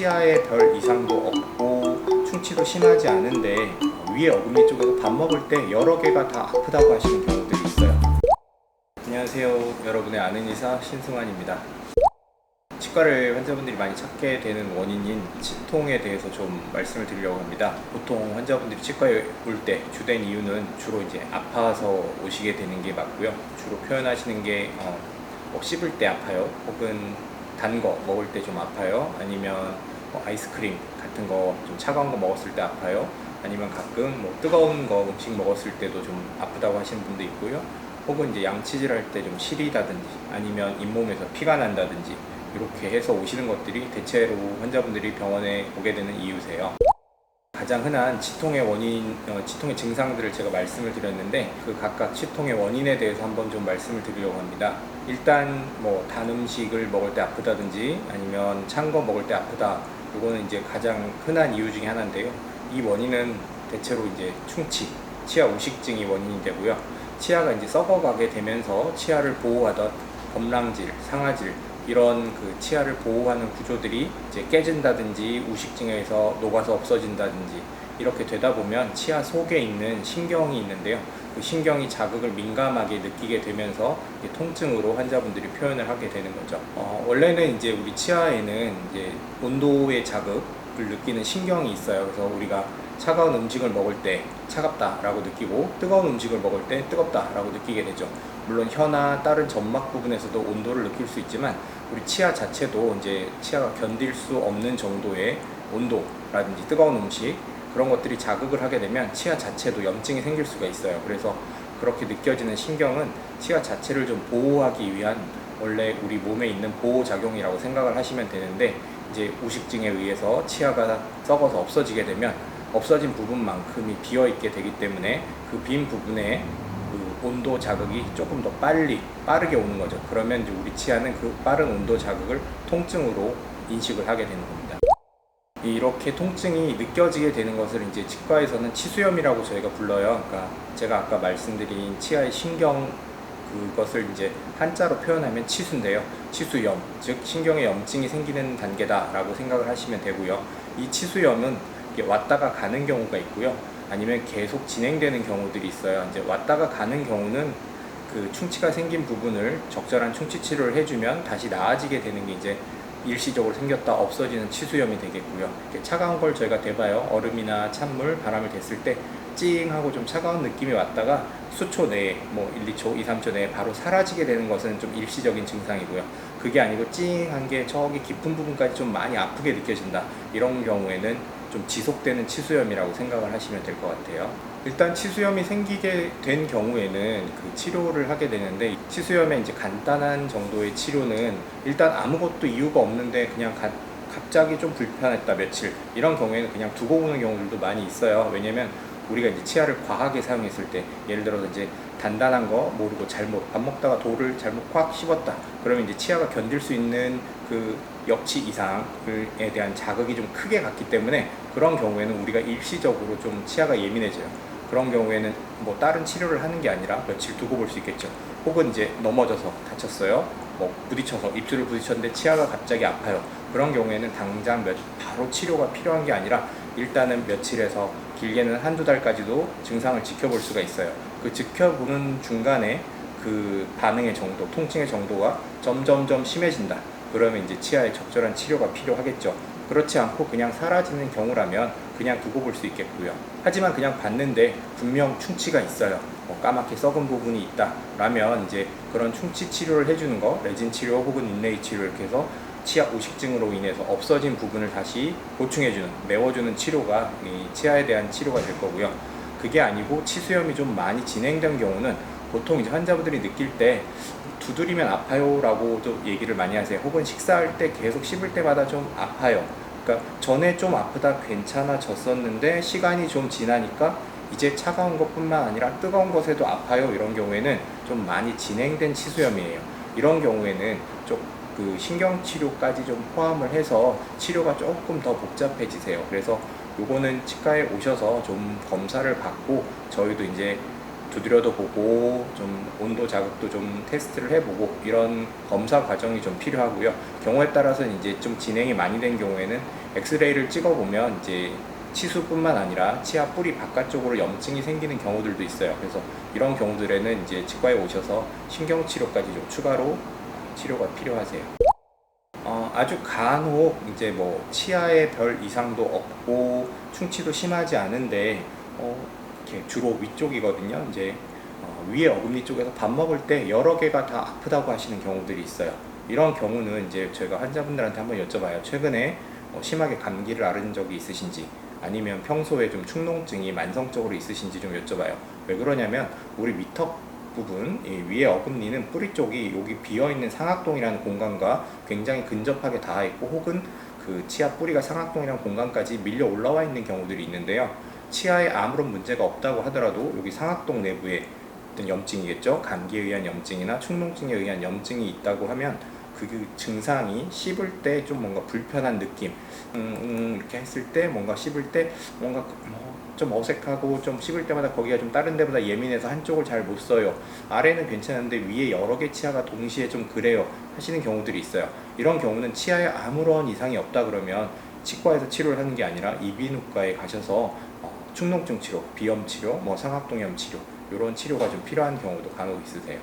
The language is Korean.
치아에 별 이상도 없고 충치도 심하지 않은데 위에 어금니 쪽에서 밥 먹을 때 여러 개가 다 아프다고 하시는 경우들이 있어요. 안녕하세요. 여러분의 아는 의사 신승환입니다. 치과를 환자분들이 많이 찾게 되는 원인인 치통에 대해서 좀 말씀을 드리려고 합니다. 보통 환자분들이 치과에 올 때 주된 이유는 주로 이제 아파서 오시게 되는 게 맞고요. 주로 표현하시는 게 어, 뭐 씹을 때 아파요. 혹은 단 거 먹을 때 좀 아파요. 아니면 뭐 아이스크림 같은 거 좀 차가운 거 먹었을 때 아파요. 아니면 가끔 뭐 뜨거운 거 음식 먹었을 때도 좀 아프다고 하시는 분도 있고요. 혹은 이제 양치질 할 때 좀 시리다든지 아니면 잇몸에서 피가 난다든지 이렇게 해서 오시는 것들이 대체로 환자분들이 병원에 오게 되는 이유세요. 가장 흔한 치통의 원인, 어, 치통의 증상들을 제가 말씀을 드렸는데 그 각각 치통의 원인에 대해서 한번 좀 말씀을 드리려고 합니다. 일단 뭐 단 음식을 먹을 때 아프다든지 아니면 찬 거 먹을 때 아프다. 이거는 이제 가장 흔한 이유 중에 하나인데요. 이 원인은 대체로 이제 충치, 치아 우식증이 원인이 되고요. 치아가 이제 썩어가게 되면서 치아를 보호하던 범랑질, 상아질 이런 그 치아를 보호하는 구조들이 이제 깨진다든지 우식증에서 녹아서 없어진다든지 이렇게 되다 보면 치아 속에 있는 신경이 있는데요. 그 신경이 자극을 민감하게 느끼게 되면서 통증으로 환자분들이 표현을 하게 되는 거죠. 어, 원래는 이제 우리 치아에는 이제 온도의 자극을 느끼는 신경이 있어요. 그래서 우리가 차가운 음식을 먹을 때 차갑다라고 느끼고 뜨거운 음식을 먹을 때 뜨겁다라고 느끼게 되죠. 물론 혀나 다른 점막 부분에서도 온도를 느낄 수 있지만 우리 치아 자체도 이제 치아가 견딜 수 없는 정도의 온도라든지 뜨거운 음식 그런 것들이 자극을 하게 되면 치아 자체도 염증이 생길 수가 있어요. 그래서 그렇게 느껴지는 신경은 치아 자체를 좀 보호하기 위한 원래 우리 몸에 있는 보호 작용이라고 생각을 하시면 되는데 이제 우식증에 의해서 치아가 썩어서 없어지게 되면 없어진 부분만큼이 비어 있게 되기 때문에 그 빈 부분에 그 온도 자극이 조금 더 빨리 빠르게 오는 거죠. 그러면 이제 우리 치아는 그 빠른 온도 자극을 통증으로 인식을 하게 되는 겁니다. 이렇게 통증이 느껴지게 되는 것을 이제 치과에서는 치수염이라고 저희가 불러요. 그러니까 제가 아까 말씀드린 치아의 신경 그것을 이제 한자로 표현하면 치수인데요. 치수염, 즉 신경에 염증이 생기는 단계다라고 생각을 하시면 되고요. 이 치수염은 왔다가 가는 경우가 있고요. 아니면 계속 진행되는 경우들이 있어요. 이제 왔다가 가는 경우는 그 충치가 생긴 부분을 적절한 충치 치료를 해주면 다시 나아지게 되는 게 이제 일시적으로 생겼다 없어지는 치수염이 되겠고요. 차가운 걸 저희가 대봐요. 얼음이나 찬물, 바람을 댔을 때 찡 하고 좀 차가운 느낌이 왔다가 수초 내에 뭐 1, 2초, 2, 3초 내에 바로 사라지게 되는 것은 좀 일시적인 증상이고요. 그게 아니고 찡한 게 저기 깊은 부분까지 좀 많이 아프게 느껴진다. 이런 경우에는 좀 지속되는 치수염이라고 생각을 하시면 될 것 같아요. 일단 치수염이 생기게 된 경우에는 그 치료를 하게 되는데 치수염의 이제 간단한 정도의 치료는 일단 아무것도 이유가 없는데 그냥 가- 갑자기 좀 불편했다 며칠 이런 경우에는 그냥 두고 오는 경우들도 많이 있어요. 왜냐면 우리가 이제 치아를 과하게 사용했을 때 예를 들어서 이제 단단한 거 모르고 잘못 밥 먹다가 돌을 잘못 콱 씹었다. 그러면 이제 치아가 견딜 수 있는 그 역치 이상에 대한 자극이 좀 크게 갔기 때문에 그런 경우에는 우리가 일시적으로 좀 치아가 예민해져요. 그런 경우에는 뭐 다른 치료를 하는 게 아니라 며칠 두고 볼 수 있겠죠. 혹은 이제 넘어져서 다쳤어요. 뭐 부딪혀서 입술을 부딪혔는데 치아가 갑자기 아파요. 그런 경우에는 당장 몇, 바로 치료가 필요한 게 아니라 일단은 며칠에서 길게는 한두 달까지도 증상을 지켜볼 수가 있어요. 그 지켜보는 중간에 그 반응의 정도, 통증의 정도가 점점점 심해진다. 그러면 이제 치아에 적절한 치료가 필요하겠죠. 그렇지 않고 그냥 사라지는 경우라면 그냥 두고 볼 수 있겠고요. 하지만 그냥 봤는데 분명 충치가 있어요. 뭐 까맣게 썩은 부분이 있다. 라면 이제 그런 충치 치료를 해주는 거, 레진 치료 혹은 인레이 치료 이렇게 해서 치아 우식증으로 인해서 없어진 부분을 다시 보충해주는, 메워주는 치료가 이 치아에 대한 치료가 될 거고요. 그게 아니고 치수염이 좀 많이 진행된 경우는 보통 이제 환자분들이 느낄 때 두드리면 아파요라고도 얘기를 많이 하세요. 혹은 식사할 때 계속 씹을 때마다 좀 아파요. 그러니까 전에 좀 아프다 괜찮아졌었는데 시간이 좀 지나니까 이제 차가운 것뿐만 아니라 뜨거운 것에도 아파요. 이런 경우에는 좀 많이 진행된 치수염이에요. 이런 경우에는 좀 그 신경 치료까지 좀 포함을 해서 치료가 조금 더 복잡해지세요. 그래서 요거는 치과에 오셔서 좀 검사를 받고 저희도 이제 두드려도 보고 좀 온도 자극도 좀 테스트를 해보고 이런 검사 과정이 좀 필요하고요. 경우에 따라서는 이제 좀 진행이 많이 된 경우에는 엑스레이를 찍어보면 이제 치수뿐만 아니라 치아 뿌리 바깥쪽으로 염증이 생기는 경우들도 있어요. 그래서 이런 경우들에는 이제 치과에 오셔서 신경 치료까지 좀 추가로 치료가 필요하세요. 어, 아주 간혹 이제 뭐 치아에 별 이상도 없고 충치도 심하지 않은데 어, 이렇게 주로 위쪽이거든요. 이제 어, 위에 어금니 쪽에서 밥 먹을 때 여러 개가 다 아프다고 하시는 경우들이 있어요. 이런 경우는 이제 저희가 환자분들한테 한번 여쭤봐요. 최근에 어, 심하게 감기를 앓은 적이 있으신지 아니면 평소에 좀 축농증이 만성적으로 있으신지 좀 여쭤봐요. 왜 그러냐면 우리 위턱 부분 이 위에 어금니는 뿌리 쪽이 여기 비어 있는 상악동이라는 공간과 굉장히 근접하게 닿아 있고 혹은 그 치아 뿌리가 상악동이라는 공간까지 밀려 올라와 있는 경우들이 있는데요. 치아에 아무런 문제가 없다고 하더라도 여기 상악동 내부에 어떤 염증이겠죠. 감기에 의한 염증이나 축농증에 의한 염증이 있다고 하면 그 증상이 씹을 때 좀 뭔가 불편한 느낌, 음, 음, 이렇게 했을 때 뭔가 씹을 때 뭔가 뭐좀 어색하고 좀 씹을 때마다 거기가 좀 다른 데보다 예민해서 한쪽을 잘 못 써요. 아래는 괜찮은데 위에 여러 개 치아가 동시에 좀 그래요 하시는 경우들이 있어요. 이런 경우는 치아에 아무런 이상이 없다 그러면 치과에서 치료를 하는 게 아니라 이비인후과에 가셔서 어, 축농증 치료, 비염 치료, 뭐 상악동염 치료 이런 치료가 좀 필요한 경우도 간혹 있으세요.